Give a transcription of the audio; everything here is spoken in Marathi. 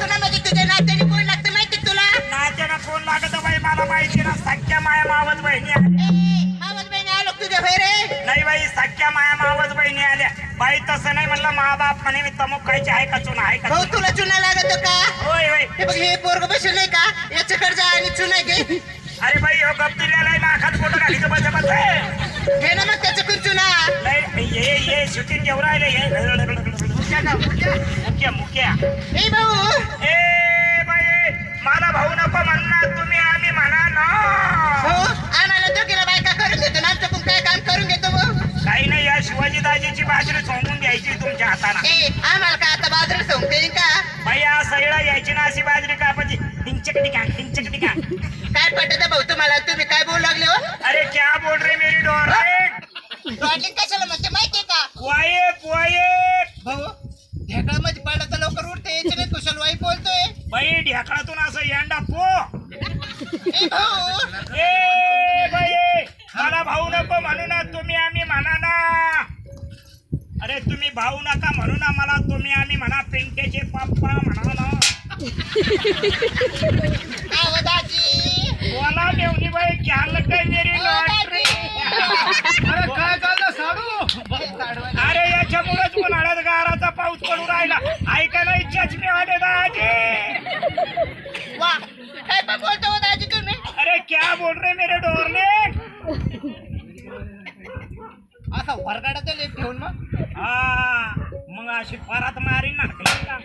सुना म्हणजे तुझ्या नात्याने कोण लागतं माहिती तुला? बाई मला माहिती ना सख्या माया मावस बहिणी आल्या. ए, मावस बहिणी आलो तुझ्या होय रे नाही बाई सख्या माया मावस बहिणी आल्या. बाई तसं नाही म्हणलं मा बाप म्हणे मी तमुक खायची आहे का चुना आहे का भाऊ तुला चुना लागतो का होय होय. हे बघ हे पोरग बसलंय का? याच्याकडे जा आणि चुना घे. अरे बाई हो गप दिलेला आहे नाकात फोटो घालीचं बस बस हे. घे ना मग त्याच्याकडून चुना? ये ये शूटिंग घेऊन राहिले हे मुक्या मुक्या ए भाऊ ए बाई मला भाऊ नको म्हणणार तुम्ही आम्ही म्हणा ना भाऊ आम्हाला दोघीला बायका करून देतो ना आमच्याकडून काय काम करून घेतो भाऊ काही नाही या शिवाजी दाजीची बाजरी सोंगून घ्यायची तुमच्या हाताना. ए आम्हाला का आता बाजरी सांगते का? बाई या सगळा यायची ना अशी बाजरी कापायची. टिंचक टिका टिंचक टिका काय पटत भाऊ तुम्हाला? तुम्ही काय बोलू लागले हो? अरे क्या बोल रे मेरी डोर रॉडलिंग कशाला म्हणते माहितीये का? वाये वाये भाऊ ढेकळामध्ये पडला तर लवकर उठते याच्या नाही कुशल वाई बोलतोय. बाई ढेकळातून असं यंडा पो. ए भाऊ. ए बाई मला भाऊ नको म्हणू ना तुम्ही आम्ही म्हणा ना अरे तुम्ही भाऊ नका म्हणू ना मला तुम्ही आम्ही म्हणा पिंट्याचे पप्पा म्हणा ना आहो दाजी बोला मेवणी बाई घ्याल काय मेरी ओ, लॉटरी? अरे काय चाललं साडू? अरे याच्यामुळेच उन्हाळ्यात गाराचा पाऊस पडून राहिला. ऐका नाही चष्मे आले दाजी वा काय पण बोलतो हो दाजी तुम्ही? अरे क्या बोल रहे मेरे डोरले असा वरगाडाचा लेप ठेवून मग हा मग अशी फरात मारीन ना डोक्यात.